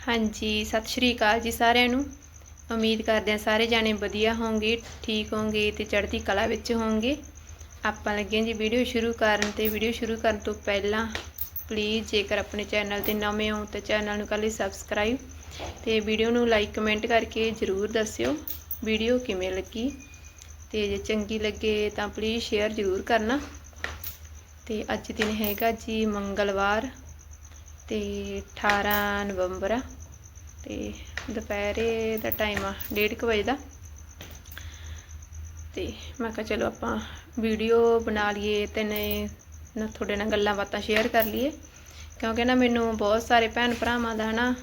ਹਾਂਜੀ, ਸਤਿ ਸ਼੍ਰੀ ਅਕਾਲ ਜੀ ਸਾਰਿਆਂ ਨੂੰ। ਉਮੀਦ ਕਰਦੇ ਹਾਂ ਸਾਰੇ ਜਾਣੇ ਵਧੀਆ ਹੋਵੋਗੇ ਠੀਕ ਹੋਵੋਗੇ ਤੇ ਚੜ੍ਹਦੀ ਕਲਾ ਵਿੱਚ ਹੋਵੋਗੇ ਆਪਾਂ ਲੱਗੇ ਹਾਂ ਜੀ ਵੀਡੀਓ ਸ਼ੁਰੂ ਕਰਨ ਤੇ ਵੀਡੀਓ ਸ਼ੁਰੂ ਕਰਨ ਤੋਂ ਪਹਿਲਾਂ ਪਲੀਜ਼ ਜੇਕਰ ਆਪਣੇ ਚੈਨਲ ਤੇ ਨਵੇਂ ਹੋ ਤਾਂ ਚੈਨਲ ਨੂੰ ਕਰ ਲਈ ਸਬਸਕ੍ਰਾਈਬ ਤੇ ਵੀਡੀਓ ਨੂੰ ਲਾਈਕ ਕਮੈਂਟ ਕਰਕੇ ਜਰੂਰ ਦੱਸਿਓ ਵੀਡੀਓ ਕਿਵੇਂ ਲੱਗੀ। ਤੇ ਜੇ ਚੰਗੀ ਲੱਗੇ ਤਾਂ ਪਲੀਜ਼ ਸ਼ੇਅਰ ਜਰੂਰ ਕਰਨਾ। ਤੇ ਅੱਜ ਦਿਨ ਹੈਗਾ ਜੀ ਮੰਗਲਵਾਰ। ਤੇ 18 ਨਵੰਬਰ ਆ, ਤੇ ਦੁਪਹਿਰੇ ਦਾ ਟਾਈਮ ਆ 1:30 ਵਜੇ ਦਾ। ਤੇ ਮੈਂ ਕਿਹਾ ਚਲੋ ਆਪਾਂ ਵੀਡੀਓ ਬਣਾ ਲਈਏ ਤੇ ਨੇ ਨਾ ਤੁਹਾਡੇ ਨਾਲ ਗੱਲਾਂ ਬਾਤਾਂ ਸ਼ੇਅਰ ਕਰ ਲਈਏ। ਕਿਉਂਕਿ ਨਾ ਮੈਨੂੰ ਬਹੁਤ ਸਾਰੇ ਭੈਣ ਭਰਾਵਾਂ ਦਾ ਹਨਾ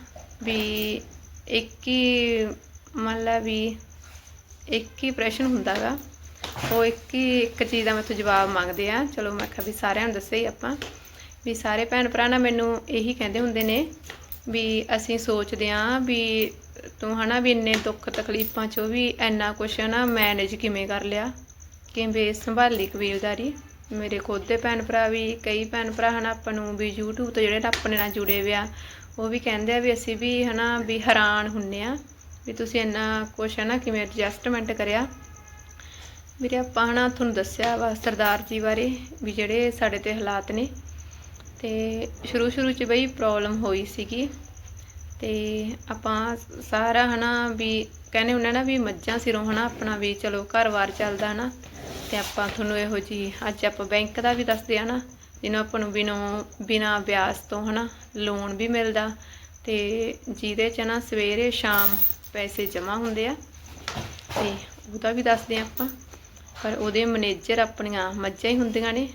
ਵੀ ਇੱਕ ਹੀ ਮੰਨ ਲਾ ਵੀ ਇੱਕ ਹੀ ਪ੍ਰਸ਼ਨ ਹੁੰਦਾਗਾ ਉਹ ਇੱਕ ਹੀ ਇੱਕ ਚੀਜ਼ ਦਾ ਮੈਥੋਂ ਜਵਾਬ ਮੰਗਦੇ ਆ। ਚਲੋ ਮੈਂ ਕਿਹਾ ਵੀ ਸਾਰਿਆਂ ਨੂੰ ਦੱਸੇ ਹੀ ਆਪਾਂ। ਵੀ ਸਾਰੇ ਭੈਣ ਭਰਾ ਨਾ ਮੈਨੂੰ ਇਹੀ ਕਹਿੰਦੇ ਹੁੰਦੇ ਨੇ ਵੀ ਅਸੀਂ ਸੋਚਦੇ ਆਂ ਵੀ ਤੂੰ ਹਨਾ ਵੀ ਇੰਨੇ ਦੁੱਖ ਤਕਲੀਫਾਂ ਚੋਂ ਵੀ ਇੰਨਾ ਕੁਛ ਨਾ ਮੈਨੇਜ ਕਿਵੇਂ ਕਰ ਲਿਆ? ਕਿਵੇਂ ਸੰਭਾਲੀ ਕਬੀਲਦਾਰੀ। ਮੇਰੇ ਖੁਦ ਦੇ ਭੈਣ ਭਰਾ ਵੀ, ਕਈ ਭੈਣ ਭਰਾ ਹਨਾ ਆਪਾਂ ਨੂੰ ਵੀ YouTube ਤੋਂ ਜਿਹੜੇ ਆਪਣੇ ਨਾਲ ਜੁੜੇ ਹੋਏ ਆ, ਉਹ ਵੀ ਕਹਿੰਦੇ ਆ ਵੀ ਅਸੀਂ ਵੀ ਹਨਾ ਵੀ ਹੈਰਾਨ ਹੁੰਨੇ ਆ ਵੀ ਤੁਸੀਂ ਇੰਨਾ ਕੁਛ ਹਨਾ ਕਿਵੇਂ ਐਡਜਸਟਮੈਂਟ ਕਰਿਆ? ਵੀਰੇ ਆਪਾਂ ਹਨਾ ਤੁਹਾਨੂੰ ਦੱਸਿਆ ਵਾ ਸਰਦਾਰ ਜੀ ਬਾਰੇ ਵੀ ਜਿਹੜੇ ਸਾਡੇ ਤੇ ਹਾਲਾਤ ਨੇ। ਤੇ ਸ਼ੁਰੂ ਸ਼ੁਰੂ ਚ ਬਈ ਪ੍ਰੋਬਲਮ ਹੋਈ ਸੀਗੀ। ਤੇ ਆਪਾਂ ਸਾਰਾ ਹਨਾ ਵੀ ਕਹਿੰਦੇ ਹੁੰਦੇ ਨਾ ਵੀ ਮੱਝਾਂ ਸਿਰੋਂ ਹਨਾ ਆਪਣਾ ਵੀ ਚਲੋ ਘਰ-ਬਾਰ ਚੱਲਦਾ ਹਨਾ। ਤੇ ਆਪਾਂ ਤੁਹਾਨੂੰ ਇਹੋ ਜੀ ਅੱਜ ਆਪਾਂ ਬੈਂਕ ਦਾ ਵੀ ਦੱਸਦੇ ਆ ਨਾ, ਜਿਹਨੂੰ ਆਪਾਂ ਨੂੰ ਬਿਨੋ ਬਿਨਾ ਵਿਆਜ ਤੋਂ ਹਨਾ ਲੋਨ ਵੀ ਮਿਲਦਾ। ਤੇ ਜਿਹਦੇ ਚ ਨਾ ਸਵੇਰੇ ਸ਼ਾਮ ਪੈਸੇ ਜਮ੍ਹਾਂ ਹੁੰਦੇ ਆ। ਤੇ ਉਹਦਾ ਵੀ ਦੱਸਦੇ ਆ ਆਪਾਂ। ਪਰ ਉਹਦੇ ਮੈਨੇਜਰ ਆਪਣੀਆਂ ਮੱਝਾਂ ਹੀ ਹੁੰਦੀਆਂ ਨੇ।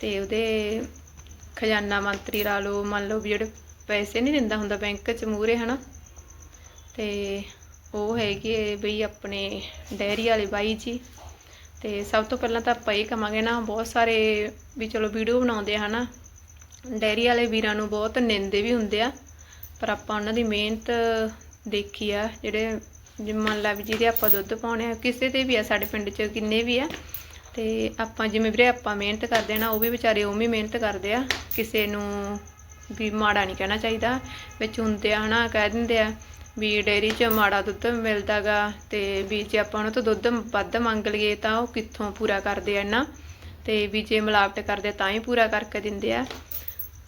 ਤੇ ਉਹਦੇ ਖਜ਼ਾਨਾ ਮੰਤਰੀ ਲਾ ਲਓ, ਮੰਨ ਲਓ ਵੀ ਜਿਹੜੇ ਪੈਸੇ ਨਹੀਂ ਦਿੰਦਾ ਹੁੰਦਾ ਬੈਂਕ 'ਚ ਮੂਹਰੇ, ਹਨਾ? ਤੇ ਉਹ ਹੈਗੇ ਬਈ ਆਪਣੇ ਡੈਰੀ ਵਾਲੇ ਬਾਈ ਜੀ। ਤੇ ਸਭ ਤੋਂ ਪਹਿਲਾਂ ਤਾਂ ਆਪਾਂ ਇਹ ਕਵਾਂਗੇ ਨਾ, ਬਹੁਤ ਸਾਰੇ ਵੀ ਚਲੋ ਵੀਡੀਓ ਬਣਾਉਂਦੇ ਆ, ਹਨਾ? ਡੈਰੀ ਵਾਲੇ ਵੀਰਾਂ ਨੂੰ ਬਹੁਤ ਨਿੰਦੇ ਵੀ ਹੁੰਦੇ ਆ, ਪਰ ਆਪਾਂ ਉਹਨਾਂ ਦੀ ਮਿਹਨਤ ਦੇਖੀ ਆ, ਜਿਹੜੇ ਜੇ ਮੰਨ ਲਾ ਵੀ ਜਿਹਦੇ ਆਪਾਂ ਦੁੱਧ ਪਾਉਣੇ ਆ, ਕਿਸੇ ਤੇ ਵੀ ਆ ਸਾਡੇ ਪਿੰਡ 'ਚ, ਕਿੰਨੇ ਵੀ ਆ ਤੇ ਆਪਾਂ ਜਿਵੇਂ ਵੀਰੇ ਆਪਾਂ ਮਿਹਨਤ ਕਰਦੇ ਆ ਨਾ, ਉਹ ਵੀ ਵਿਚਾਰੇ ਉਵੇਂ ਮਿਹਨਤ ਕਰਦੇ ਆ। ਕਿਸੇ ਨੂੰ ਵੀ ਮਾੜਾ ਨਹੀਂ ਕਹਿਣਾ ਚਾਹੀਦਾ। ਵਿੱਚ ਹੁੰਦੇ ਆ ਹਨਾ, ਕਹਿ ਦਿੰਦੇ ਆ ਵੀ ਡੇਅਰੀ 'ਚ ਮਾੜਾ ਦੁੱਧ ਮਿਲਦਾਗਾ ਤੇ ਵੀ ਜੇ ਆਪਾਂ ਉਹਨਾਂ ਤੋਂ ਦੁੱਧ ਵੱਧ ਮੰਗ ਲਈਏ ਤਾਂ ਉਹ ਕਿੱਥੋਂ ਪੂਰਾ ਕਰਦੇ ਆ ਨਾ ਤੇ ਵੀ ਜੇ ਮਿਲਾਵਟ ਕਰਦੇ ਤਾਂ ਹੀ ਪੂਰਾ ਕਰਕੇ ਦਿੰਦੇ ਆ।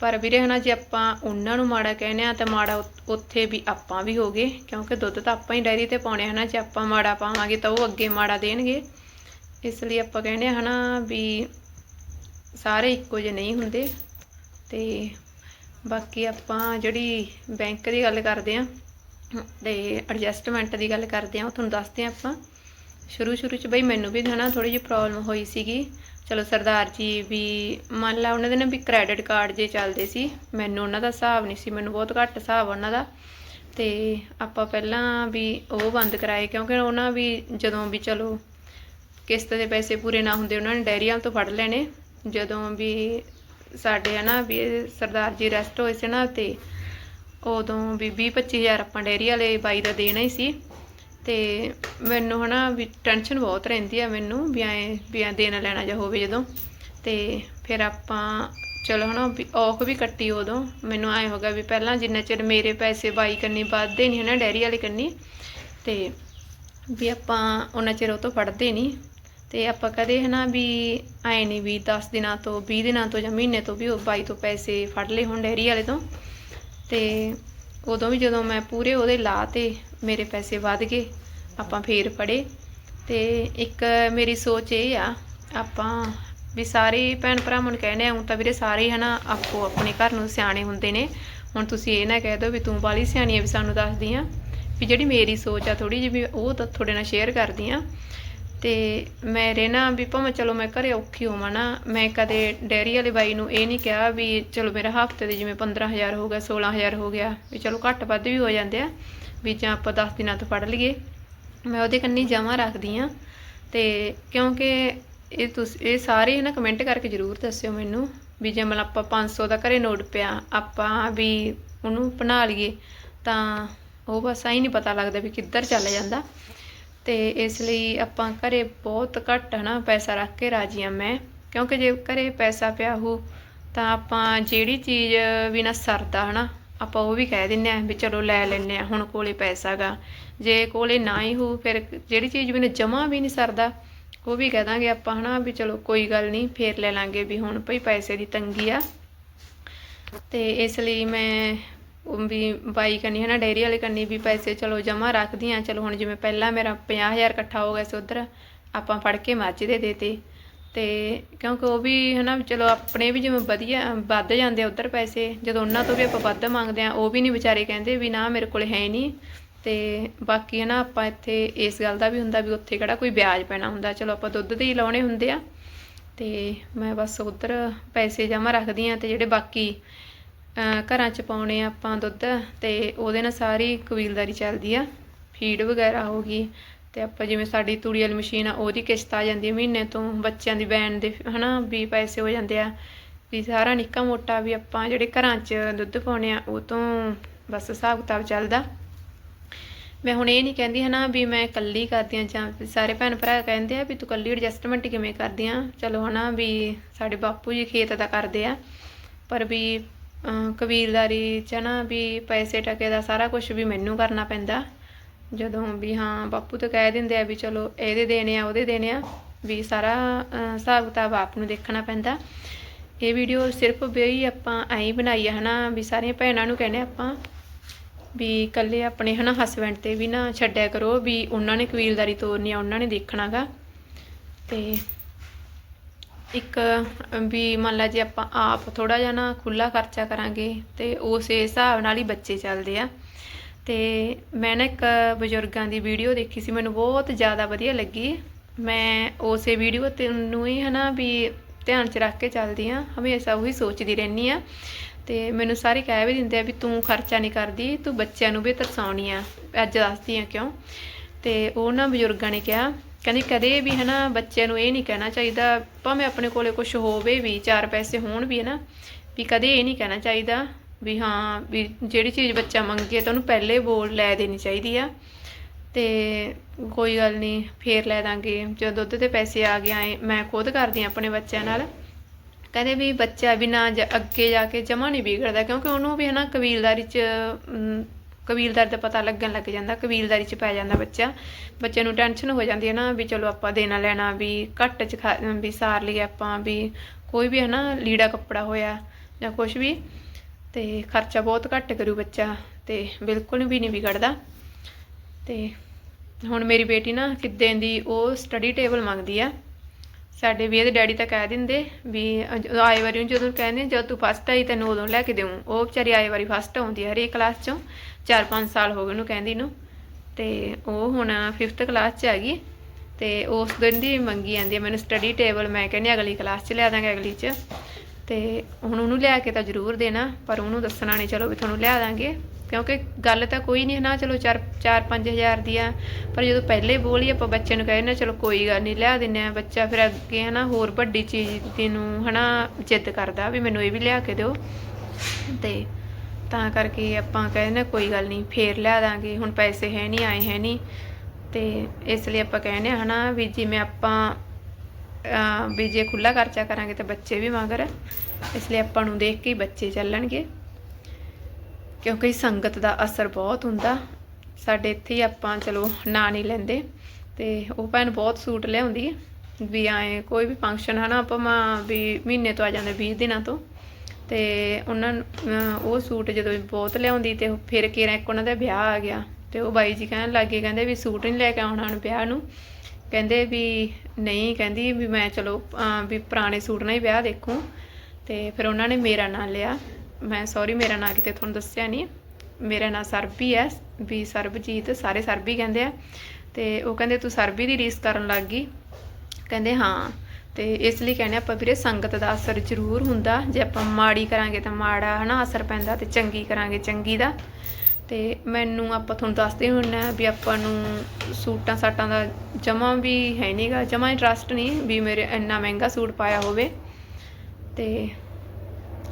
ਪਰ ਵੀਰੇ ਹਨਾ, ਜੇ ਆਪਾਂ ਉਹਨਾਂ ਨੂੰ ਮਾੜਾ ਕਹਿੰਦੇ ਆ ਤਾਂ ਮਾੜਾ ਉੱਥੇ ਵੀ ਆਪਾਂ ਵੀ ਹੋਗੇ। ਕਿਉਂਕਿ ਦੁੱਧ ਤਾਂ ਆਪਾਂ ਹੀ ਡੈਰੀ ਤੇ ਪਾਉਣੇ ਆ ਹਨਾ। ਜੇ ਆਪਾਂ ਮਾੜਾ ਪਾਵਾਂਗੇ ਤਾਂ ਉਹ ਅੱਗੇ ਮਾੜਾ ਦੇਣਗੇ। ਇਸ ਲਈ ਆਪਾਂ ਕਹਿੰਦੇ ਆ ਹਨਾ ਵੀ ਸਾਰੇ ਇੱਕੋ ਜਿਹੇ ਨਹੀਂ ਹੁੰਦੇ ਤੇ ਬਾਕੀ ਆਪਾਂ ਜਿਹੜੀ ਬੈਂਕ ਦੀ ਗੱਲ ਕਰਦੇ ਆ ਤੇ ਐਡਜਸਟਮੈਂਟ ਦੀ ਗੱਲ ਕਰਦੇ ਆ, ਉਹ ਤੁਹਾਨੂੰ ਦੱਸਦੇ ਆ ਆਪਾਂ। ਸ਼ੁਰੂ ਸ਼ੁਰੂ ਚ ਬਈ ਮੈਨੂੰ ਵੀ ਹਨਾ ਥੋੜੀ ਜਿਹੀ ਪ੍ਰੋਬਲਮ ਹੋਈ ਸੀਗੀ। ਚਲੋ ਸਰਦਾਰ ਜੀ ਵੀ ਮੰਨ ਲਾ ਉਹਨਾਂ ਦੇ ਨਾ ਵੀ ਕ੍ਰੈਡਿਟ ਕਾਰਡ ਜੇ ਚੱਲਦੇ ਸੀ, ਮੈਨੂੰ ਉਹਨਾਂ ਦਾ ਹਿਸਾਬ ਨਹੀਂ ਸੀ, ਮੈਨੂੰ ਬਹੁਤ ਘੱਟ ਹਿਸਾਬ ਉਹਨਾਂ ਦਾ। ਤੇ ਆਪਾਂ ਪਹਿਲਾਂ ਵੀ ਉਹ ਬੰਦ ਕਰਾਏ ਕਿਉਂਕਿ ਉਹਨਾਂ ਵੀ ਜਦੋਂ ਵੀ ਚਲੋ ਕਿਸ਼ਤ ਦੇ ਪੈਸੇ ਪੂਰੇ ਨਾ ਹੁੰਦੇ, ਉਹਨਾਂ ਨੇ ਡੈਰੀਆਂ ਤੋਂ ਫੜ ਲੈਣੇ। ਜਦੋਂ ਵੀ ਸਾਡੇ ਹਨਾ ਵੀ ਸਰਦਾਰ ਜੀ ਰੈਸਟ ਹੋਏ ਸੀ ਨਾ ਤੇ ਉਦੋਂ ਵੀ 20 25000 ਆਪਾਂ ਡੈਰੀ ਵਾਲੇ ਬਾਈ ਦਾ ਦੇਣਾ ਹੀ ਸੀ। ਤੇ ਮੈਨੂੰ ਹਨਾ ਵੀ ਟੈਨਸ਼ਨ ਬਹੁਤ ਰਹਿੰਦੀ ਆ ਮੈਨੂੰ ਵੀ ਐ, ਵੀ ਐਂ ਦੇਣਾ ਲੈਣਾ ਜਾ ਹੋਵੇ ਜਦੋਂ। ਤੇ ਫਿਰ ਆਪਾਂ ਚਲੋ ਹਨਾ ਵੀ ਔਖ ਵੀ ਕੱਟੀ ਉਦੋਂ। ਮੈਨੂੰ ਐ ਹੋਗਾ ਵੀ ਪਹਿਲਾਂ ਜਿੰਨਾ ਚਿਰ ਮੇਰੇ ਪੈਸੇ ਬਾਈ ਕੰਨੀ ਵੱਧਦੇ ਨਹੀਂ ਹਨਾ ਡੈਰੀ ਵਾਲੇ ਕੰਨੀ, ਤੇ ਵੀ ਆਪਾਂ ਉਹਨਾਂ ਚਿਰ ਉਹ ਤੋਂ ਫੜਦੇ ਨਹੀਂ। ਤੇ ਆਪਾਂ ਕਦੇ ਹਨਾ ਵੀ ਐ ਨਹੀਂ ਵੀ 10 ਦਿਨਾਂ ਤੋਂ 20 ਦਿਨਾਂ ਤੋਂ ਜਾਂ ਮਹੀਨੇ ਤੋਂ ਵੀ ਉਹ ਬਾਈ ਤੋਂ ਪੈਸੇ ਫੜ ਲਏ ਹੁਣ ਡੈਰੀ ਵਾਲੇ ਤੋਂ। ਤੇ ਉਦੋਂ ਵੀ ਜਦੋਂ ਮੈਂ ਪੂਰੇ ਉਹਦੇ ਲਾ ਤੇ ਮੇਰੇ ਪੈਸੇ ਵੱਧ ਗਏ, ਆਪਾਂ ਫੇਰ ਪੜੇ ਤੇ ਇੱਕ ਮੇਰੀ ਸੋਚ ਇਹ ਆ, ਆਪਾਂ ਵੀ ਸਾਰੇ ਭੈਣ ਭਰਾਵਾਂ ਨੂੰ ਕਹਿੰਦੇ ਆ ਹੁਣ ਤਾਂ ਵੀਰੇ ਸਾਰੇ ਹੀ ਹਨਾ ਆਪੋ ਆਪਣੇ ਘਰ ਨੂੰ ਸਿਆਣੇ ਹੁੰਦੇ ਨੇ। ਹੁਣ ਤੁਸੀਂ ਇਹ ਨਾ ਕਹਿ ਦਿਓ ਵੀ ਤੂੰ ਬਾਲੀ ਸਿਆਣੀ ਆ ਵੀ ਸਾਨੂੰ ਦੱਸਦੀ ਆ। ਵੀ ਜਿਹੜੀ ਮੇਰੀ ਸੋਚ ਆ ਥੋੜੀ ਜਿਹੀ ਵੀ ਉਹ ਤੁਹਾਡੇ ਨਾਲ ਸ਼ੇਅਰ ਕਰਦੀ ਆ। ਤੇ ਮੇਰੇ ਨਾ ਵੀ ਭਾਵੇਂ ਚਲੋ ਮੈਂ ਘਰੇ ਔਖੀ ਹੋਵਾਂ ਨਾ, ਮੈਂ ਕਦੇ ਡੈਰੀ ਵਾਲੇ ਬਾਈ ਨੂੰ ਇਹ ਨਹੀਂ ਕਿਹਾ ਵੀ ਚਲੋ ਮੇਰਾ ਹਫ਼ਤੇ ਦੇ ਜਿਵੇਂ 15000 ਹੋ ਗਿਆ 16000 ਹੋ ਗਿਆ, ਵੀ ਚਲੋ ਘੱਟ ਵੱਧ ਵੀ ਹੋ ਜਾਂਦੇ ਆ, ਵੀ ਜਾਂ ਆਪਾਂ 10 ਦਿਨਾਂ ਤੋਂ ਫੜ ਲਈਏ। ਮੈਂ ਉਹਦੇ ਕੰਨੀ ਜਮਾ ਰੱਖਦੀ ਆ ਤੇ ਕਿਉਂਕਿ ਇਹ ਤੁਸੀਂ, ਇਹ ਸਾਰੇ ਨਾ ਕਮੈਂਟ ਕਰਕੇ ਜਰੂਰ ਦੱਸਿਓ ਮੈਨੂੰ, ਵੀ ਜੇ ਮਤਲਬ ਆਪਾਂ 500 ਦਾ ਘਰੇ ਨੋਟ ਪਿਆ, ਆਪਾਂ ਵੀ ਉਹਨੂੰ ਬਣਾ ਲਈਏ, ਤਾਂ ਉਹ ਬਸ ਐਂ ਨਹੀਂ ਪਤਾ ਲੱਗਦਾ ਵੀ ਕਿੱਧਰ ਚੱਲ ਜਾਂਦਾ। ਅਤੇ ਇਸ ਲਈ ਆਪਾਂ ਘਰ ਬਹੁਤ ਘੱਟ ਨਾ ਪੈਸਾ ਰੱਖ ਕੇ ਰਾਜੀ ਹਾਂ ਮੈਂ, ਕਿਉਂਕਿ ਜੇ ਘਰ ਪੈਸਾ ਪਿਆ ਹੋ ਤਾਂ ਆਪਾਂ ਜਿਹੜੀ ਚੀਜ਼ ਵੀ ਨਾ ਸਰਦਾ ਨਾ ਆਪਾਂ ਉਹ ਵੀ ਕਹਿ ਦਿੰਨੇ ਆ ਵੀ ਚਲੋ ਲੈ ਲੈਨੇ ਆ ਹੁਣ ਕੋਲੇ ਪੈਸਾ ਗਾ। ਜੇ ਕੋਲੇ ਨਾ ਹੀ ਹੋ ਫਿਰ ਜਿਹੜੀ ਚੀਜ਼ ਮੈਨੂੰ ਜਮਾ ਵੀ ਨਹੀਂ ਸਰਦਾ, ਉਹ ਵੀ ਕਹਿ ਦਾਂਗੇ ਆਪਾਂ ਹਨਾ ਵੀ ਚਲੋ ਕੋਈ ਗੱਲ ਨਹੀਂ, ਫੇਰ ਲੈ ਲਾਂਗੇ ਵੀ ਹੁਣ ਭਈ ਪੈਸੇ ਦੀ ਤੰਗੀ ਆ। ਤੇ ਇਸ ਲਈ ਮੈਂ ਵੀ ਬਾਈ ਕਰਨੀ ਹੈ ਨਾ ਡੇਅਰੀ ਵਾਲੇ ਕਰਨੀ ਵੀ ਪੈਸੇ, ਚਲੋ ਜਮਾ ਰੱਖਦੀ ਆ। ਚਲੋ ਹੁਣ ਜਿਵੇਂ ਪਹਿਲਾਂ ਮੇਰਾ 50000 ਇਕੱਠਾ ਹੋ ਗਿਆ ਸੀ ਉਧਰ, ਆਪਾਂ ਫੜ ਕੇ ਮੱਝ ਦੇ ਦੇਤੇ। ਤੇ ਕਿਉਂਕਿ ਉਹ ਵੀ ਹਨਾ ਵੀ ਚਲੋ ਆਪਣੇ ਵੀ ਜਿਵੇਂ ਵਧੀਆ ਵੱਧ ਜਾਂਦੇ ਆ ਉਧਰ ਪੈਸੇ, ਜਦੋਂ ਉਹਨਾਂ ਤੋਂ ਵੀ ਆਪਾਂ ਵੱਧ ਮੰਗਦੇ ਆ, ਉਹ ਵੀ ਨਹੀਂ ਵਿਚਾਰੇ ਕਹਿੰਦੇ ਵੀ ਨਾ ਮੇਰੇ ਕੋਲ ਹੈ ਨਹੀਂ ਤੇ ਬਾਕੀ ਹਨਾ, ਆਪਾਂ ਇੱਥੇ ਇਸ ਗੱਲ ਦਾ ਵੀ ਹੁੰਦਾ ਵੀ ਉੱਥੇ ਕਿਹੜਾ ਕੋਈ ਵਿਆਜ ਪੈਣਾ ਹੁੰਦਾ। ਚਲੋ ਆਪਾਂ ਦੁੱਧ ਦੇ ਹੀ ਲਾਉਣੇ ਹੁੰਦੇ ਆ। ਤੇ ਮੈਂ ਬਸ ਉਧਰ ਪੈਸੇ ਜਮਾ ਰੱਖਦੀ ਆ ਤੇ ਜਿਹੜੇ ਬਾਕੀ ਘਰਾਂ ਚ ਪਾਉਣੇ ਆ ਆਪਾਂ ਦੁੱਧ ਅਤੇ ਉਹਦੇ ਨਾਲ ਸਾਰੀ ਕਬੀਲਦਾਰੀ ਚੱਲਦੀ ਆ ਫੀਡ ਵਗੈਰਾ ਹੋ ਗਈ ਅਤੇ ਆਪਾਂ ਜਿਵੇਂ ਸਾਡੀ ਤੂੜੀ ਵਾਲੀ ਮਸ਼ੀਨ ਆ, ਉਹਦੀ ਕਿਸ਼ਤ ਆ ਜਾਂਦੀ ਮਹੀਨੇ ਤੋਂ, ਬੱਚਿਆਂ ਦੀ ਬੈਨ ਦੇ ਹੈ ਨਾ ਵੀ ਪੈਸੇ ਹੋ ਜਾਂਦੇ ਆ ਵੀ ਸਾਰਾ ਨਿੱਕਾ ਮੋਟਾ ਵੀ ਆਪਾਂ ਜਿਹੜੇ ਘਰਾਂ 'ਚ ਦੁੱਧ ਪਾਉਣੇ ਆ, ਉਹ ਤੋਂ ਬਸ ਹਿਸਾਬ ਕਿਤਾਬ ਚੱਲਦਾ। ਮੈਂ ਹੁਣ ਇਹ ਨਹੀਂ ਕਹਿੰਦੀ ਹਨਾ ਵੀ ਮੈਂ ਇਕੱਲੀ ਕਰਦੀ ਆ ਜਾਂ ਸਾਰੇ ਭੈਣ ਭਰਾ ਕਹਿੰਦੇ ਆ ਵੀ ਤੂੰ ਇਕੱਲੀ ਐਡਜਸਟਮੈਂਟ ਕਿਵੇਂ ਕਰਦੀ ਆ, ਚਲੋ ਹਨਾ ਵੀ ਸਾਡੇ ਬਾਪੂ ਜੀ ਖੇਤ ਦਾ ਕਰਦੇ ਆ, ਪਰ ਵੀ ਕਬੀਲਦਾਰੀ ਚ ਨਾ ਵੀ ਪੈਸੇ ਟਕੇ ਦਾ ਸਾਰਾ ਕੁਝ ਵੀ ਮੈਨੂੰ ਕਰਨਾ ਪੈਂਦਾ। ਜਦੋਂ ਵੀ ਹਾਂ, ਬਾਪੂ ਤਾਂ ਕਹਿ ਦਿੰਦੇ ਆ ਵੀ ਚਲੋ ਇਹਦੇ ਦੇਣੇ ਆ, ਉਹਦੇ ਦੇਣੇ ਆ, ਵੀ ਸਾਰਾ ਹਿਸਾਬ ਕਿਤਾਬ ਆਪ ਨੂੰ ਦੇਖਣਾ ਪੈਂਦਾ। ਇਹ ਵੀਡੀਓ ਸਿਰਫ ਵੀ ਆਪਾਂ ਐਂ ਹੀ ਬਣਾਈ ਆ, ਹਨਾ, ਵੀ ਸਾਰੀਆਂ ਭੈਣਾਂ ਨੂੰ ਕਹਿੰਦੇ ਆਪਾਂ ਵੀ ਇਕੱਲੇ ਆਪਣੇ, ਹਨਾ ਹਸਬੈਂਡ ਤੇ ਵੀ ਨਾ ਛੱਡਿਆ ਕਰੋ, ਵੀ ਉਹਨਾਂ ਨੇ ਕਬੀਲਦਾਰੀ ਤੋਰਨੀ ਆ, ਉਹਨਾਂ ਨੇ ਦੇਖਣਾਗਾ। ਤੇ ਇੱਕ ਵੀ ਮੰਨ ਲਾ ਜੇ ਆਪਾਂ ਆਪ ਥੋੜਾ ਜਿਹਾ ਨਾ ਖੁੱਲਾ ਖਰਚਾ ਕਰਾਂਗੇ ਤੇ ਉਸੇ ਹਿਸਾਬ ਨਾਲ ਹੀ ਬੱਚੇ ਚੱਲਦੇ ਆ। ਤੇ ਮੈਂ ਨਾ ਇੱਕ ਬਜ਼ੁਰਗਾਂ ਦੀ ਵੀਡੀਓ ਦੇਖੀ ਸੀ, ਮੈਨੂੰ ਬਹੁਤ ਜ਼ਿਆਦਾ ਵਧੀਆ ਲੱਗੀ। ਮੈਂ ਉਸੇ ਵੀਡੀਓ ਤੇ ਨੂੰ ਹੀ ਹਨਾ ਵੀ ਧਿਆਨ ਚ ਰੱਖ ਕੇ ਚੱਲਦੀ ਆ ਹਮੇਸ਼ਾ ਉਹੀ ਸੋਚਦੀ ਰਹਿੰਦੀ ਆ ਤੇ ਮੈਨੂੰ ਸਾਰੇ ਕਹਿ ਵੀ ਦਿੰਦੇ ਆ ਵੀ ਤੂੰ ਖਰਚਾ ਨਹੀਂ ਕਰਦੀ, ਤੂੰ ਬੱਚਿਆਂ ਨੂੰ ਵੀ ਤਰਸਾਉਣੀ ਆ, ਅੱਜ ਦੱਸਦੀ ਆ ਕਿਉਂ। ਤੇ ਉਹ ਨਾ ਬਜ਼ੁਰਗਾਂ ਨੇ ਕਿਹਾ ਕਹਿੰਦੀ ਕਦੇ ਵੀ ਹਨਾ ਬੱਚਿਆਂ ਨੂੰ ਇਹ ਨਹੀਂ ਕਹਿਣਾ ਚਾਹੀਦਾ, ਭਾਵੇਂ ਆਪਣੇ ਕੋਲੇ ਕੁਝ ਹੋਵੇ ਵੀ, ਚਾਰ ਪੈਸੇ ਹੋਣ ਵੀ ਹਨਾ, ਵੀ ਕਦੇ ਇਹ ਨਹੀਂ ਕਹਿਣਾ ਚਾਹੀਦਾ ਵੀ ਹਾਂ, ਵੀ ਜਿਹੜੀ ਚੀਜ਼ ਬੱਚਾ ਮੰਗੇ ਤਾਂ ਉਹਨੂੰ ਪਹਿਲੇ ਬੋਲ ਲੈ ਦੇਣੀ ਚਾਹੀਦੀ ਆ। ਤੇ ਕੋਈ ਗੱਲ ਨਹੀਂ, ਫੇਰ ਲੈ ਦਾਂਗੇ। ਜਦੋਂ ਦੁੱਧ ਦੇ ਪੈਸੇ ਆ ਗਏ ਆਏ ਮੈਂ ਖੁਦ ਕਰਦੀ ਹਾਂ ਆਪਣੇ ਬੱਚਿਆਂ ਨਾਲ। ਕਹਿੰਦੇ ਵੀ ਬੱਚਾ ਬਿਨਾ ਅੱਗੇ ਜਾ ਕੇ ਜਮਾ ਨਹੀਂ ਵਿਗੜਦਾ, ਕਿਉਂਕਿ ਉਹਨੂੰ ਵੀ ਹਨਾ ਕਬੀਲਦਾਰੀ ਚ ਕਬੀਲਦਾਰੀ ਦਾ ਪਤਾ ਲੱਗਣ ਲੱਗ ਜਾਂਦਾ, ਕਬੀਲਦਾਰੀ ਚ ਪੈ ਜਾਂਦਾ ਬੱਚਾ। ਬੱਚੇ ਨੂੰ ਟੈਨਸ਼ਨ ਹੋ ਜਾਂਦੀ ਹੈ ਨਾ ਵੀ ਚਲੋ ਆਪਾਂ ਦੇਣਾ ਲੈਣਾ, ਵੀ ਘੱਟ ਚ ਖਾ, ਵੀ ਸਾਰ ਲਈਏ ਆਪਾਂ, ਵੀ ਕੋਈ ਵੀ ਹੈ ਨਾ ਲੀੜਾ ਕੱਪੜਾ ਹੋਇਆ ਜਾਂ ਕੁਝ ਵੀ, ਤੇ ਖਰਚਾ ਬਹੁਤ ਘੱਟ ਕਰੂ ਬੱਚਾ, ਤੇ ਬਿਲਕੁਲ ਵੀ ਨਹੀਂ ਵਿਗੜਦਾ। ਤੇ ਹੁਣ ਮੇਰੀ ਬੇਟੀ ਨਾ ਕਿੱਦਾਂ ਦੀ ਉਹ ਸਟੱਡੀ ਟੇਬਲ ਮੰਗਦੀ ਆ। ਸਾਡੇ ਵੀ ਇਹਦੇ ਡੈਡੀ ਤਾਂ ਕਹਿ ਦਿੰਦੇ ਵੀ ਜਦੋਂ ਆਏ ਵਾਰੀ ਨੂੰ ਜਦੋਂ ਕਹਿੰਦੇ, ਜਦ ਤੂੰ ਫਸਟ ਆਈ ਤੈਨੂੰ ਉਦੋਂ ਲੈ ਕੇ ਦੇਉਂ ਉਹ ਵਿਚਾਰੀ ਆਏ ਵਾਰੀ ਫਸਟ ਆਉਂਦੀ ਆ ਹਰੇਕ ਕਲਾਸ ਚੋਂ 4-5 ਸਾਲ ਹੋ ਗਏ ਉਹਨੂੰ ਕਹਿੰਦੀ ਨੂੰ। ਤੇ ਉਹ ਹੁਣ 5th ਕਲਾਸ ਚ ਆ ਗਈ ਤੇ ਉਸ ਦਿਨ ਦੀ ਮੰਗੀ ਜਾਂਦੀ ਹੈ ਮੈਨੂੰ ਸਟੱਡੀ ਟੇਬਲ ਮੈਂ ਕਹਿੰਦੀ ਅਗਲੀ ਕਲਾਸ ਚ ਲਿਆ ਦਾਂਗੇ ਅਗਲੀ ਚ। ਤੇ ਹੁਣ ਉਹਨੂੰ ਲਿਆ ਕੇ ਤਾਂ ਜ਼ਰੂਰ ਦੇਣਾ, ਪਰ ਉਹਨੂੰ ਦੱਸਣਾ ਨਹੀਂ ਚਲੋ ਵੀ ਤੁਹਾਨੂੰ ਲਿਆ ਦਾਂਗੇ। ਕਿਉਂਕਿ ਗੱਲ ਤਾਂ ਕੋਈ ਨਹੀਂ ਨਾ, ਚਲੋ 4 4 ਹਜ਼ਾਰ ਦੀ ਆ, ਪਰ ਜਦੋਂ ਪਹਿਲੇ ਬੋਲੀ ਆਪਾਂ ਬੱਚੇ ਨੂੰ ਕਹਿੰਦੇ ਚਲੋ ਕੋਈ ਗੱਲ ਨਹੀਂ, ਲਿਆ ਦਿੰਨੇ ਆ ਬੱਚਾ, ਫਿਰ ਅੱਗੇ ਹਨਾ ਹੋਰ ਵੱਡੀ ਚੀਜ਼ ਦੀ ਨੂੰ ਹਨਾ ਜਿੱਦ ਕਰਦਾ ਵੀ ਮੈਨੂੰ ਇਹ ਵੀ ਲਿਆ ਕੇ ਦਿਓ। ਤੇ ਤਾਂ ਕਰਕੇ ਆਪਾਂ ਕਹਿੰਦੇ ਕੋਈ ਗੱਲ ਨਹੀਂ, ਫੇਰ ਲਿਆ ਦਾਂਗੇ, ਹੁਣ ਪੈਸੇ ਹੈ ਨਹੀਂ, ਆਏ ਹੈ ਨਹੀਂ। ਤੇ ਇਸ ਲਈ ਆਪਾਂ ਕਹਿੰਦੇ ਆ ਹਨਾ ਵੀ ਜਿਵੇਂ ਆਪਾਂ ਵੀ ਜੇ ਖੁੱਲਾ ਖਰਚਾ ਕਰਾਂਗੇ ਤਾਂ ਬੱਚੇ ਵੀ ਮਗਰ, ਇਸ ਲਈ ਆਪਾਂ ਨੂੰ ਦੇਖ ਕੇ ਹੀ ਬੱਚੇ ਚੱਲਣਗੇ। ਕਿਉਂਕਿ ਸੰਗਤ ਦਾ ਅਸਰ ਬਹੁਤ ਹੁੰਦਾ। ਸਾਡੇ ਇੱਥੇ ਹੀ ਆਪਾਂ ਚਲੋ ਨਾਂ ਨਹੀਂ ਲੈਂਦੇ। ਤੇ ਉਹ ਭੈਣ ਬਹੁਤ ਸੂਟ ਲਿਆਉਂਦੀ ਹੈ। ਵੀ ਆਏ ਕੋਈ ਵੀ ਫੰਕਸ਼ਨ ਹਨਾ, ਆਪਾਂ ਮਾਂ ਵੀ ਮਹੀਨੇ ਤੋਂ ਆ ਜਾਂਦੇ 20 ਦਿਨਾਂ ਤੋਂ। ਤੇ ਉਹਨਾਂ ਉਹ ਸੂਟ ਜਦੋਂ ਬਹੁਤ ਲਿਆਉਂਦੀ ਤੇ ਫਿਰ ਕਿਰਾਂ ਇੱਕ ਉਹਨਾਂ ਦਾ ਵਿਆਹ ਆ ਗਿਆ। ਤੇ ਉਹ ਬਾਈ ਜੀ ਕਹਿਣ ਲੱਗੇ ਕਹਿੰਦੇ ਵੀ ਸੂਟ ਨਹੀਂ ਲੈ ਕੇ ਆਉਣਾ ਹੁਣ ਵਿਆਹ ਨੂੰ। ਕਹਿੰਦੇ ਵੀ ਨਹੀਂ, ਕਹਿੰਦੀ ਵੀ ਮੈਂ ਚਲੋ ਵੀ ਪੁਰਾਣੇ ਸੂਟ ਨਾਲ ਹੀ ਵਿਆਹ ਦੇਖੂੰ। ਤੇ ਫਿਰ ਉਹਨਾਂ ਨੇ ਮੇਰਾ ਨਾਂ ਲਿਆ। ਮੈਂ ਸੌਰੀ ਮੇਰਾ ਨਾਂ ਕਿਤੇ ਤੁਹਾਨੂੰ ਦੱਸਿਆ ਨਹੀਂ। ਮੇਰਾ ਨਾਂ ਸਰਬੀ ਹੈ, ਵੀ ਸਰਬਜੀਤ, ਸਾਰੇ ਸਰਬੀ ਕਹਿੰਦੇ ਆ। ਤੇ ਉਹ ਕਹਿੰਦੇ, ਤੂੰ ਸਰਬੀ ਦੀ ਰੀਸ ਕਰਨ ਲੱਗ ਗਈ? ਕਹਿੰਦੇ, ਹਾਂ। ਤੇ ਇਸ ਲਈ ਕਹਿੰਦੇ ਆਪਾਂ ਵੀਰੇ, ਸੰਗਤ ਦਾ ਅਸਰ ਜ਼ਰੂਰ ਹੁੰਦਾ। ਜੇ ਆਪਾਂ ਮਾੜੀ ਕਰਾਂਗੇ ਤਾਂ ਮਾੜਾ, ਹਨਾ, ਅਸਰ ਪੈਂਦਾ ਤੇ ਚੰਗੀ ਕਰਾਂਗੇ ਚੰਗੀ ਦਾ। ਤੇ ਮੈਨੂੰ ਆਪਾਂ ਤੁਹਾਨੂੰ ਦੱਸਦੇ ਹੁੰਨਾ ਵੀ ਆਪਾਂ ਨੂੰ ਸੂਟਾਂ ਸਾਟਾਂ ਦਾ ਜਮਾ ਵੀ ਹੈ ਨਹੀਂਗਾ ਜਮਾ ਇੰਟਰਸਟ ਨਹੀਂ ਵੀ ਮੇਰੇ ਇੰਨਾ ਮਹਿੰਗਾ ਸੂਟ ਪਾਇਆ ਹੋਵੇ। ਤੇ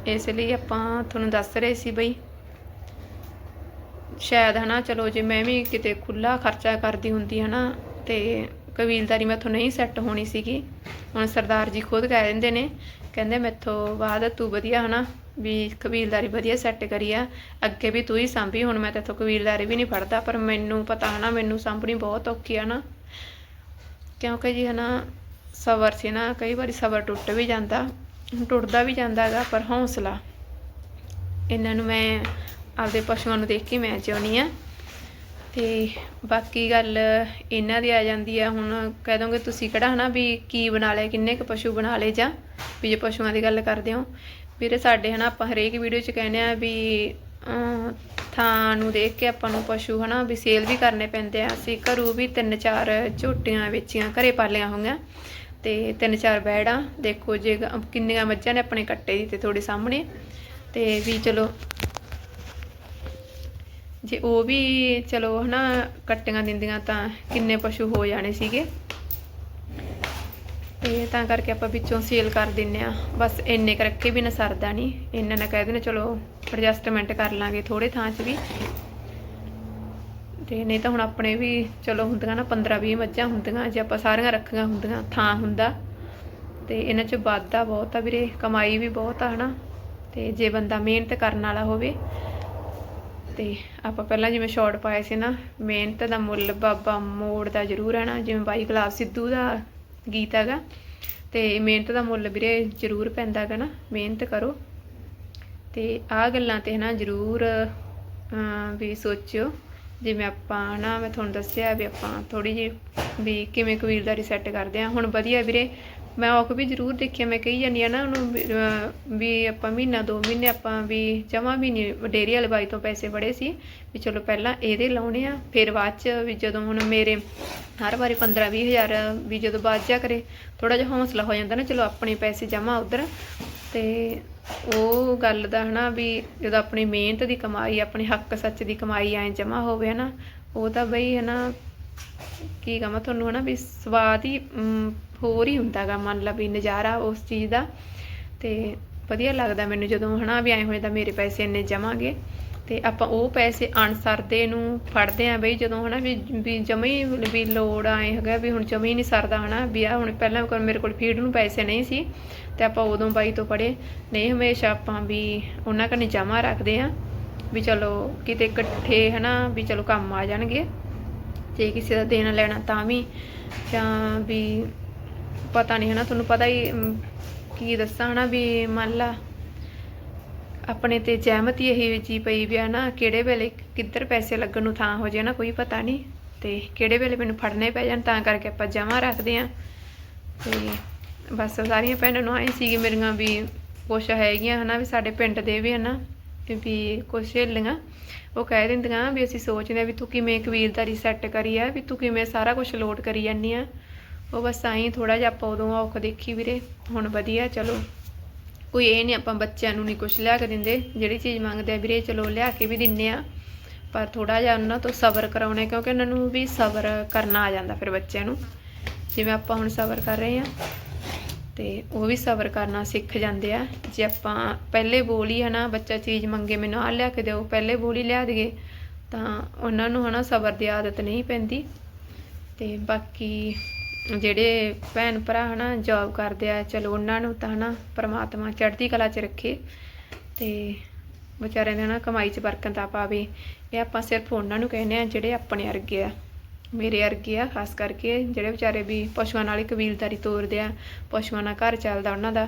ਇਸ ਲਈ ਆਪਾਂ ਤੁਹਾਨੂੰ ਦੱਸ ਰਹੇ ਸੀ ਬਈ ਸ਼ਾਇਦ ਹਨਾ, ਚਲੋ ਜੇ ਮੈਂ ਵੀ ਕਿਤੇ ਖੁੱਲਾ ਖਰਚਾ ਕਰਦੀ ਹੁੰਦੀ ਹਨਾ, ਤੇ ਕਬੀਲਦਾਰੀ ਮੈਥੋਂ ਨਹੀਂ ਸੈੱਟ ਹੋਣੀ ਸੀਗੀ। ਹੁਣ ਸਰਦਾਰ ਜੀ ਖੁਦ ਕਹਿ ਦਿੰਦੇ ਨੇ, ਕਹਿੰਦੇ ਮੈਥੋਂ ਬਾਅਦ ਤੂੰ ਵਧੀਆ ਹਨਾ, ਵੀ ਕਬੀਲਦਾਰੀ ਵਧੀਆ ਸੈੱਟ ਕਰੀ ਆ, ਅੱਗੇ ਵੀ ਤੂੰ ਹੀ ਸਾਂਭੀ, ਹੁਣ ਮੈਂ ਤੇਥੋਂ ਕਬੀਲਦਾਰੀ ਵੀ ਨਹੀਂ ਫੜਦਾ, ਪਰ ਮੈਨੂੰ ਪਤਾ ਹਨਾ, ਮੈਨੂੰ ਸਾਂਭਣੀ ਬਹੁਤ ਔਖੀ ਆ ਨਾ। ਕਿਉਂਕਿ ਜੀ ਹਨਾ, ਸਬਰ ਸੀ ਨਾ, ਕਈ ਵਾਰੀ ਸਬਰ ਟੁੱਟ ਵੀ ਜਾਂਦਾ। ਟੁੱਟਦਾ ਵੀ ਜਾਂਦਾ ਹੈਗਾ, ਪਰ ਹੌਸਲਾ। ਇਹਨਾਂ ਨੂੰ ਮੈਂ ਆਪਦੇ ਪਸ਼ੂਆਂ ਨੂੰ ਦੇਖ ਕੇ ਮੈਂ ਚਾਹੁੰਦੀ ਆ ਤੇ ਬਾਕੀ ਗੱਲ ਇਹਨਾਂ ਦੀ ਆ ਜਾਂਦੀ ਆ, ਹੁਣ ਕਹਿ ਦੋਗੇ ਤੁਸੀਂ ਕਿਹੜਾ ਹਨਾ ਵੀ ਕੀ ਬਣਾ ਲਿਆ, ਕਿੰਨੇ ਕੁ ਪਸ਼ੂ ਬਣਾ ਲਏ ਜਾਂ ਵੀ ਜੇ ਪਸ਼ੂਆਂ ਦੀ ਗੱਲ ਕਰਦੇ ਹੋ। ਵੀਰੇ ਸਾਡੇ ਹਨਾ ਆਪਾਂ ਹਰੇਕ ਵੀਡੀਓ 'ਚ ਕਹਿੰਦੇ ਆ ਵੀ ਥਾਂ ਨੂੰ ਦੇਖ ਕੇ ਆਪਾਂ ਨੂੰ ਪਸ਼ੂ ਹਨਾ ਵੀ ਸੇਲ ਵੀ ਕਰਨੇ ਪੈਂਦੇ ਆ। ਅਸੀਂ ਘਰੂ ਵੀ ਤਿੰਨ ਚਾਰ ਝੋਟੀਆਂ ਵੇਚੀਆਂ, ਘਰੇ ਪਾਲੀਆਂ ਹੋਈਆਂ। ਤੇ ਤਿੰਨ ਚਾਰ ਬੈੜਾਂ, ਦੇਖੋ ਜੇ ਕਿੰਨੀਆਂ ਮੱਝਾਂ ਨੇ ਆਪਣੇ ਕੱਟੇ ਦੀ ਤੇ ਤੁਹਾਡੇ ਸਾਹਮਣੇ। ਤੇ ਵੀ ਚਲੋ, ਜੇ ਉਹ ਵੀ ਚਲੋ ਹਨਾ, ਕੱਟੀਆਂ ਦਿੰਦੀਆਂ ਤਾਂ ਕਿੰਨੇ ਪਸ਼ੂ ਹੋ ਜਾਣੇ ਸੀਗੇ। ਤੇ ਤਾਂ ਕਰਕੇ ਆਪਾਂ ਵਿੱਚੋਂ ਸੇਲ ਕਰ ਦਿੰਨੇ ਆ। ਬਸ ਇੰਨੇ ਕੁ ਰੱਖੇ ਵੀ ਨਾ ਸਰਦਾ ਨਹੀਂ ਇੰਨਾ ਨਾ ਕਹਿ ਦੇਣਾ, ਚਲੋ ਐਡਜਸਟਮੈਂਟ ਕਰ ਲਾਂਗੇ ਥੋੜੇ ਥਾਂ 'ਚ ਵੀ। ਤੇ ਨਹੀਂ ਤਾਂ ਹੁਣ ਆਪਣੇ ਵੀ ਚਲੋ ਹੁੰਦੀਆਂ ਨਾ 15 20 ਮੱਝਾਂ ਹੁੰਦੀਆਂ, ਜੇ ਆਪਾਂ ਸਾਰੀਆਂ ਰੱਖੀਆਂ ਹੁੰਦੀਆਂ, ਥਾਂ ਹੁੰਦਾ। ਤੇ ਇਹਨਾਂ 'ਚ ਵਾਧਾ ਬਹੁਤ ਆ ਵੀਰੇ, ਕਮਾਈ ਵੀ ਬਹੁਤ ਆ, ਹਨਾ। ਤੇ ਜੇ ਬੰਦਾ ਮਿਹਨਤ ਕਰਨ ਵਾਲਾ ਹੋਵੇ, ਤੇ ਆਪਾਂ ਪਹਿਲਾਂ ਜਿਵੇਂ ਸ਼ਾਰਟ ਪਾਏ ਸੀ ਨਾ, ਮਿਹਨਤ ਦਾ ਮੁੱਲ ਬਾਬਾ ਮੋੜ ਦਾ ਜ਼ਰੂਰ ਹੈ ਨਾ ਜਿਵੇਂ ਬਾਈ ਗੁਲਾਬ ਸਿੱਧੂ ਦਾ ਗੀਤ ਹੈਗਾ, ਤੇ ਮਿਹਨਤ ਦਾ ਮੁੱਲ ਵੀਰੇ ਜ਼ਰੂਰ ਪੈਂਦਾ ਹੈਗਾ ਨਾ, ਮਿਹਨਤ ਕਰੋ। ਤੇ ਆਹ ਗੱਲਾਂ ਤੇ ਨਾ ਜ਼ਰੂਰ ਵੀ ਸੋਚਿਓ। ਜਿਵੇਂ ਆਪਾਂ ਨਾ ਮੈਂ ਤੁਹਾਨੂੰ ਦੱਸਿਆ ਵੀ ਆਪਾਂ ਥੋੜੀ ਜਿਹੀ ਵੀ ਕਿਵੇਂ ਕਬੀਲਦਾਰੀ ਸੈੱਟ ਕਰਦੇ ਆ ਹੁਣ ਵਧੀਆ ਵੀਰੇ ਮੈਂ ਔਖ ਵੀ ਜ਼ਰੂਰ ਦੇਖਿਆ ਮੈਂ ਕਹੀ ਜਾਂਦੀ ਆ ਨਾ ਉਹਨੂੰ ਵੀ, ਆਪਾਂ ਮਹੀਨਾ ਦੋ ਮਹੀਨੇ ਆਪਾਂ ਵੀ ਜਮਾ ਵੀ ਨਹੀਂ ਡੇਰੀ ਵਾਲੇ ਬਾਈ ਤੋਂ ਪੈਸੇ ਫੜੇ ਸੀ ਵੀ ਚਲੋ ਪਹਿਲਾਂ ਇਹਦੇ ਲਾਉਣੇ ਆ ਫਿਰ ਬਾਅਦ ਚ ਵੀ ਜਦੋਂ ਹੁਣ ਮੇਰੇ ਹਰ ਵਾਰੀ 15 20 ਹਜ਼ਾਰ ਵੀ ਜਦੋਂ ਬਾਅਦ ਜਾ ਕਰੇ ਥੋੜਾ ਜਿਹਾ ਹੌਸਲਾ ਹੋ ਜਾਂਦਾ ਨਾ ਚਲੋ ਆਪਣੇ ਪੈਸੇ ਜਮਾ ਉਧਰ ਤੇ ਉਹ ਗੱਲ ਦਾ ਹਨਾ ਵੀ ਜਦੋਂ ਆਪਣੀ ਮਿਹਨਤ ਦੀ ਕਮਾਈ, ਆਪਣੇ ਹੱਕ ਸੱਚ ਦੀ ਕਮਾਈ ਐ ਜਮਾ ਹੋਵੇ ਹਨਾ, ਉਹ ਤਾਂ ਬਈ ਹਨਾ ਕੀ ਕਹਾਂ ਤੁਹਾਨੂੰ ਹਨਾ ਵੀ ਸਵਾਦ ਹੀ ਹੋਰ ਹੀ ਹੁੰਦਾਗਾ ਮੰਨ ਲਾ ਵੀ ਨਜ਼ਾਰਾ ਉਸ ਚੀਜ਼ ਦਾ ਤੇ ਵਧੀਆ ਲੱਗਦਾ ਮੈਨੂੰ ਜਦੋਂ ਹਨਾ ਵੀ ਐ ਹੋਏ ਤਾਂ ਮੇਰੇ ਪੈਸੇ ਇੰਨੇ ਜਮਾਂਗੇ। ਤੇ ਆਪਾਂ ਉਹ ਪੈਸੇ ਅਣਸਰਦੇ ਨੂੰ ਫੜਦੇ ਆ ਬਈ ਜਦੋਂ ਹਨਾ ਵੀ ਵੀ ਜਮੇ ਵੀ ਲੋੜ ਆਏ ਹੈਗਾ ਵੀ ਹੁਣ ਜਮੇ ਨਹੀਂ ਸਰਦਾ ਹਨਾ, ਵੀ ਆ ਹੁਣ ਪਹਿਲਾਂ ਕੋਲ ਮੇਰੇ ਕੋਲ ਫੀਡ ਨੂੰ ਪੈਸੇ ਨਹੀਂ ਸੀ ਤੇ ਆਪਾਂ ਉਦੋਂ ਬਾਈ ਤੋਂ ਪੜੇ ਨਹੀਂ, ਹਮੇਸ਼ਾ ਆਪਾਂ ਵੀ ਉਹਨਾਂ ਕਨੇ ਜਮਾ ਰੱਖਦੇ ਆ ਵੀ ਚਲੋ ਕਿਤੇ ਇਕੱਠੇ ਹਨਾ ਵੀ ਚਲੋ ਕੰਮ ਆ ਜਾਣਗੇ, ਜੇ ਕਿਸੇ ਦਾ ਦੇਣਾ ਲੈਣਾ ਤਾਂ ਵੀ। ਜਾਂ ਵੀ ਪਤਾ ਨਹੀਂ ਹਨਾ, ਤੁਹਾਨੂੰ ਪਤਾ ਹੀ, ਕੀ ਦੱਸਾਂ ਹਨਾ ਵੀ ਮੰਨ ਲਾ ਆਪਣੇ ਤੇ ਜ਼ਹਿਮਤ ਹੀ ਇਹੀ ਜੀ ਪਈ ਵੀ ਆ ਨਾ, ਕਿਹੜੇ ਵੇਲੇ ਕਿੱਧਰ ਪੈਸੇ ਲੱਗਣ ਨੂੰ ਥਾਂ ਹੋ ਜਾਏ ਨਾ, ਕੋਈ ਪਤਾ ਨਹੀਂ। ਤੇ ਕਿਹੜੇ ਵੇਲੇ ਮੈਨੂੰ ਫੜਨੇ ਪੈ ਜਾਣ, ਤਾਂ ਕਰਕੇ ਆਪਾਂ ਜਮਾ ਰੱਖਦੇ ਆ। ਤੇ ਬਸ ਸਾਰੀਆਂ ਭੈਣਾਂ ਨੂੰ ਆਏ ਸੀਗੇ ਮੇਰੀਆਂ ਵੀ ਕੁਛ ਹੈਗੀਆਂ ਹਨਾ, ਵੀ ਸਾਡੇ ਪਿੰਡ ਦੇ ਵੀ ਹਨਾ, ਵੀ ਕੁਛ ਹੇਲੀਆਂ ਉਹ ਕਹਿ ਦਿੰਦੀਆਂ ਵੀ ਅਸੀਂ ਸੋਚਦੇ ਆ ਵੀ ਤੂੰ ਕਿਵੇਂ ਕਬੀਲਦਾਰੀ ਸੈੱਟ ਕਰੀ ਆ, ਵੀ ਤੂੰ ਕਿਵੇਂ ਸਾਰਾ ਕੁਝ ਲੋਡ ਕਰੀ ਜਾਂਦੀ ਆ। ਉਹ ਬਸ ਆਈ ਥੋੜਾ ਜਿਹਾ ਆਪਾਂ ਉਦੋਂ ਔਖ ਦੇਖੀ ਵੀਰੇ, ਹੁਣ ਵਧੀਆ, ਚਲੋ। ਕੋਈ ਇਹ ਨਹੀਂ ਆਪਾਂ ਬੱਚਿਆਂ ਨੂੰ ਨਹੀਂ ਕੁਝ ਲਿਆ ਕੇ ਦਿੰਦੇ, ਜਿਹੜੀ ਚੀਜ਼ ਮੰਗਦੇ ਆ ਵੀਰੇ ਚਲੋ ਲਿਆ ਕੇ ਵੀ ਦਿੰਨੇ ਆ, ਪਰ ਥੋੜਾ ਜਿਹਾ ਉਹਨਾਂ ਤੋਂ ਸਬਰ ਕਰਾਉਣਾ ਕਿਉਂਕਿ ਉਹਨਾਂ ਨੂੰ ਵੀ ਸਬਰ ਕਰਨਾ ਆ ਜਾਂਦਾ ਫਿਰ ਬੱਚਿਆਂ ਨੂੰ। ਜਿਵੇਂ ਆਪਾਂ ਹੁਣ ਸਬਰ ਕਰ ਰਹੇ ਆ ਤੇ ਉਹ ਵੀ ਸਬਰ ਕਰਨਾ ਸਿੱਖ ਜਾਂਦੇ ਆ। ਜੇ ਆਪਾਂ ਪਹਿਲੇ ਬੋਲ ਹੀ ਹਨਾ ਬੱਚਾ ਚੀਜ਼ ਮੰਗੇ ਮੈਨੂੰ ਆ ਲਿਆ ਕੇ ਦਿਓ, ਪਹਿਲੇ ਬੋਲ ਹੀ ਲਿਆ ਦਈਏ, ਤਾਂ ਉਹਨਾਂ ਨੂੰ ਹਨਾ ਸਬਰ ਦੀ ਆਦਤ ਨਹੀਂ ਪੈਂਦੀ। ਤੇ ਬਾਕੀ ਜਿਹੜੇ ਭੈਣ ਭਰਾ ਹਨਾ ਜੌਬ ਕਰਦੇ ਆ, ਚਲੋ ਉਹਨਾਂ ਨੂੰ ਤਾਂ ਹਨਾ ਪਰਮਾਤਮਾ ਚੜ੍ਹਦੀ ਕਲਾ 'ਚ ਰੱਖੇ ਤੇ ਵਿਚਾਰਿਆਂ ਦੇ ਹਨਾ ਕਮਾਈ 'ਚ ਬਰਕਤ ਬਰਕਤਾਂ ਪਾਵੇ। ਇਹ ਆਪਾਂ ਸਿਰਫ ਉਹਨਾਂ ਨੂੰ ਕਹਿੰਦੇ ਆ ਜਿਹੜੇ ਆਪਣੇ ਵਰਗੇ ਆ। ਮੇਰੇ ਵਰਗੇ ਆ, ਖਾਸ ਕਰਕੇ ਜਿਹੜੇ ਵਿਚਾਰੇ ਵੀ ਪਸ਼ੂਆਂ ਨਾਲ ਹੀ ਕਬੀਲਦਾਰੀ ਤੋਰਦੇ ਆ, ਪਸ਼ੂਆਂ ਨਾਲ ਘਰ ਚੱਲਦਾ ਉਹਨਾਂ ਦਾ।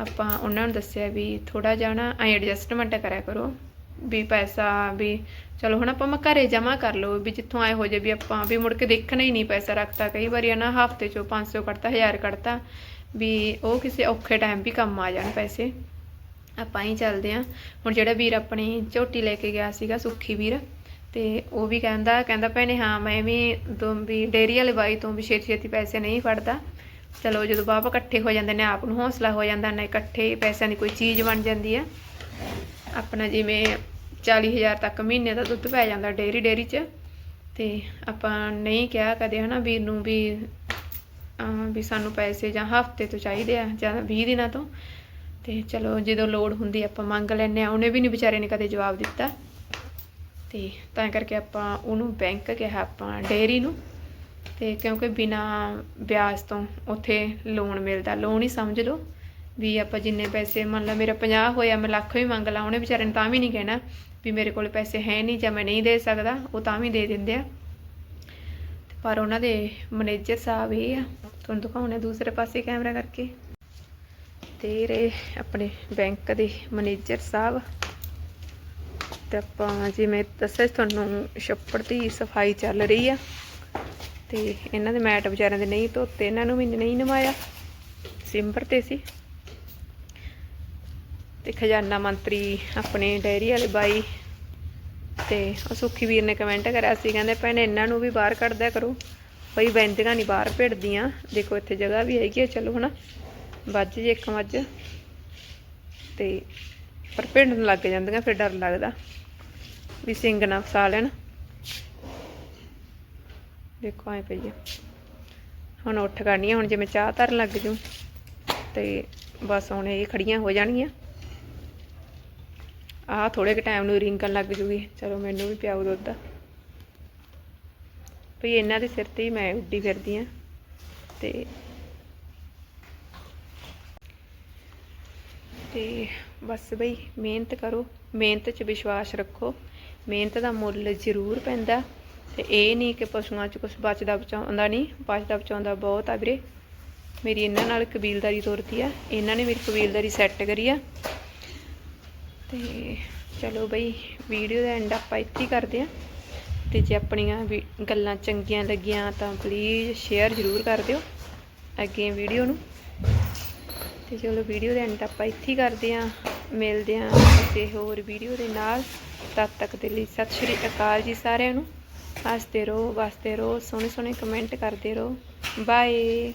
ਆਪਾਂ ਉਹਨਾਂ ਨੂੰ ਦੱਸਿਆ ਵੀ ਥੋੜਾ ਜਿਹਾ ਨਾ ਐ ਐਡਜਸਟਮੈਂਟ ਕਰਿਆ ਕਰੋ। ਵੀ ਪੈਸਾ ਵੀ, ਚਲੋ ਹੁਣ ਆਪਾਂ ਮੈਂ ਘਰੇ ਜਮਾ ਕਰ ਲਓ ਵੀ ਜਿੱਥੋਂ ਆਏ ਹੋ ਜੇ ਵੀ ਆਪਾਂ, ਵੀ ਮੁੜ ਕੇ ਦੇਖਣਾ ਹੀ ਨਹੀਂ ਪੈਸਾ ਰੱਖਤਾ ਕਈ ਵਾਰੀ ਨਾ ਹਫ਼ਤੇ ਚੋਂ 500 ਕੱਢਤਾ 1000 ਕੱਢਤਾ, ਵੀ ਉਹ ਕਿਸੇ ਔਖੇ ਟਾਈਮ ਵੀ ਕੰਮ ਆ ਜਾਣ ਪੈਸੇ। ਆਪਾਂ ਹੀ ਚੱਲਦੇ ਆ ਹੁਣ ਜਿਹੜਾ ਵੀਰ ਆਪਣੀ ਝੋਟੀ ਲੈ ਕੇ ਗਿਆ ਸੀਗਾ, ਸੁੱਖੀ ਵੀਰ, ਤੇ ਉਹ ਵੀ ਕਹਿੰਦਾ ਕਹਿੰਦਾ ਭੈਣੇ ਹਾਂ ਮੈਂ ਵੀ ਦੋ ਵੀ ਡੇਰੀ ਵਾਲੇ ਬਾਈ ਤੋਂ ਵੀ ਛੇਤੀ ਛੇਤੀ ਪੈਸੇ ਨਹੀਂ ਫੜਦਾ। ਚਲੋ ਜਦੋਂ ਬਾਪ ਇਕੱਠੇ ਹੋ ਜਾਂਦੇ ਨੇ, ਆਪ ਨੂੰ ਹੌਸਲਾ ਹੋ ਜਾਂਦਾ, ਨਾ ਇਕੱਠੇ ਪੈਸਿਆਂ ਦੀ ਕੋਈ ਚੀਜ਼ ਬਣ ਜਾਂਦੀ ਆ ਆਪਣਾ ਜਿਵੇਂ 40000 ਤੱਕ ਮਹੀਨੇ ਦਾ ਦੁੱਧ ਪੈ ਜਾਂਦਾ ਡੇਰੀ ਡੇਰੀ 'ਚ, ਤੇ ਆਪਾਂ ਨਹੀਂ ਕਿਹਾ ਕਦੇ ਹਨਾ ਵੀਰ ਨੂੰ ਵੀ ਅਮ ਵੀ ਸਾਨੂੰ ਪੈਸੇ ਜਾਂ ਹਫ਼ਤੇ ਤੋਂ ਚਾਹੀਦੇ ਆ ਜਾਂ 20 ਦਿਨਾਂ ਤੋਂ, ਤੇ ਚਲੋ ਜਦੋਂ ਲੋੜ ਹੁੰਦੀ ਆਪਾਂ ਮੰਗ ਲੈਨੇ ਆ ਉਹਨੇ ਵੀ ਨਹੀਂ ਵਿਚਾਰੇ ਨੇ ਕਦੇ ਜਵਾਬ ਦਿੱਤਾ। ਤੇ ਤਾਂ ਕਰਕੇ ਆਪਾਂ ਉਹਨੂੰ ਬੈਂਕ ਕਿਹਾ ਆਪਾਂ ਡੇਰੀ ਨੂੰ, ਤੇ ਕਿਉਂਕਿ ਬਿਨਾ ਵਿਆਜ ਤੋਂ ਉੱਥੇ ਲੋਨ ਮਿਲਦਾ ਲੋਨ ਹੀ ਸਮਝ ਲਓ। ਵੀ ਆਪਾਂ ਜਿੰਨੇ ਪੈਸੇ, ਮੰਨ ਲਾ ਮੇਰਾ 50 ਹੋਇਆ, ਮੈਂ ਲੱਖ ਵੀ ਮੰਗ ਲਾ, ਉਹਨੇ ਵਿਚਾਰੇ ਨੇ ਤਾਂ ਵੀ ਨਹੀਂ ਕਹਿਣਾ ਵੀ ਮੇਰੇ ਕੋਲ ਪੈਸੇ ਹੈ ਨਹੀਂ ਜਾਂ ਮੈਂ ਨਹੀਂ ਦੇ ਸਕਦਾ, ਉਹ ਤਾਂ ਵੀ ਦੇ ਦਿੰਦੇ ਆ। ਪਰ ਉਹਨਾਂ ਦੇ ਮੈਨੇਜਰ ਸਾਹਿਬ ਇਹ ਆ, ਤੁਹਾਨੂੰ ਦਿਖਾਉਣੇ ਦੂਸਰੇ ਪਾਸੇ ਕੈਮਰਾ ਕਰਕੇ। ਤੇ ਇਹ ਰਹੇ ਆਪਣੇ ਬੈਂਕ ਦੇ ਮੈਨੇਜਰ ਸਾਹਿਬ। ਤੇ ਆਪਾਂ ਜਿਵੇਂ ਦੱਸਿਆ ਤੁਹਾਨੂੰ, ਛੱਪੜ ਦੀ ਸਫ਼ਾਈ ਚੱਲ ਰਹੀ ਆ। ਤੇ ਇਹਨਾਂ ਦੇ ਮੈਟ ਵਿਚਾਰਿਆਂ ਦੇ ਨਹੀਂ ਧੋਤੇ, ਇਹਨਾਂ ਨੂੰ ਵੀ ਨਹੀਂ ਨਵਾਇਆ। ਸਿੰਬਰ ਤੇ ਸੀ। ਤੇ ਖਜ਼ਾਨਾ ਮੰਤਰੀ ਆਪਣੇ ਡੈਰੀ ਵਾਲੇ ਬਾਈ ਤੇ ਉਹ ਸੁਖੀ ਵੀਰ ਨੇ ਕਮੈਂਟ ਕਰਿਆ ਸੀ, ਕਹਿੰਦੇ ਭੈਣੇ ਇਹਨਾਂ ਨੂੰ ਵੀ ਬਾਹਰ ਕੱਢਦਿਆ ਕਰੋ। ਬਈ ਬੈਂਦੀਆਂ ਨਹੀਂ ਬਾਹਰ ਭਿੜਦੀਆਂ ਦੇਖੋ ਇੱਥੇ ਜਗ੍ਹਾ ਵੀ ਹੈਗੀ ਆ, ਚਲੋ ਹਨਾ, ਵੱਜ ਜੇ ਇੱਕ ਮੱਝ ਤੇ ਪਰ ਭਿੜਨ ਲੱਗ ਜਾਂਦੀਆਂ, ਫਿਰ ਡਰ ਲੱਗਦਾ ਵੀ ਸਿੰਘ ਨਾ ਫਸਾ ਲੈਣ। ਦੇਖੋ ਐ ਪਈ ਆ। ਹੁਣ ਉੱਠ ਕਰਨੀ ਹੁਣ ਜਿਵੇਂ ਚਾਹ ਧਰਨ ਲੱਗ ਜੂ, ਤੇ ਬਸ ਹੁਣ ਇਹ ਖੜੀਆਂ ਹੋ ਜਾਣਗੀਆਂ। ਆਹ ਥੋੜੇ ਕੁ ਟਾਈਮ ਨੂੰ ਰਿੰਕਣ ਲੱਗ ਜੂਗੀ। ਚਲੋ ਮੈਨੂੰ ਵੀ ਪਿਆਓ ਦੁੱਧ। ਭਈ ਇਹਨਾਂ ਦੇ ਸਿਰ ਤੇ ਹੀ ਮੈਂ ਉੱਡੀ ਫਿਰਦੀ ਆ। ਤੇ ਤੇ ਬਸ ਬਈ, ਮਿਹਨਤ ਕਰੋ। ਮਿਹਨਤ 'ਚ ਵਿਸ਼ਵਾਸ ਰੱਖੋ। ਮਿਹਨਤ ਦਾ ਮੁੱਲ ਜ਼ਰੂਰ ਪੈਂਦਾ। ਤੇ ਇਹ ਨਹੀਂ ਕਿ ਪਸ਼ੂਆਂ 'ਚ ਕੁਝ ਬਚਦਾ ਬਚਾਉਂਦਾ ਨਹੀਂ। ਬਚਦਾ ਬਚਾਉਂਦਾ ਬਹੁਤ ਆ ਵੀਰੇ। ਮੇਰੀ ਇਹਨਾਂ ਨਾਲ ਕਬੀਲਦਾਰੀ ਤੁਰਦੀ ਆ। ਇਹਨਾਂ ਨੇ ਮੇਰੀ ਕਬੀਲਦਾਰੀ ਸੈੱਟ ਕਰੀ ਆ। ਤੇ ਚਲੋ ਬਈ ਵੀਡੀਓ ਦਾ ਐਂਡ ਆਪਾਂ ਇੱਥੇ ਹੀ ਕਰਦੇ ਆ ਤੇ ਜੇ ਆਪਣੀਆਂ ਵੀ ਗੱਲਾਂ ਚੰਗੀਆਂ ਲੱਗੀਆਂ ਤਾਂ ਪਲੀਜ਼ ਸ਼ੇਅਰ ਜ਼ਰੂਰ ਕਰ ਦਿਓ ਅੱਗੇ ਵੀਡੀਓ ਨੂੰ। ਤੇ ਚਲੋ ਵੀਡੀਓ ਦਾ ਐਂਡ ਆਪਾਂ ਇੱਥੇ ਹੀ ਕਰਦੇ ਆ ਮਿਲਦੇ ਆ ਕਿਸੇ ਹੋਰ ਵੀਡੀਓ ਦੇ ਨਾਲ। ਤਦ ਤੱਕ ਦੇ ਲਈ ਸਤਿ ਸ਼੍ਰੀ ਅਕਾਲ ਜੀ ਸਾਰਿਆਂ ਨੂੰ। ਹੱਸਦੇ ਰਹੋ, ਵਸਦੇ ਰਹੋ ਸੋਹਣੇ ਸੋਹਣੇ ਕਮੈਂਟ ਕਰਦੇ ਰਹੋ। ਬਾਏ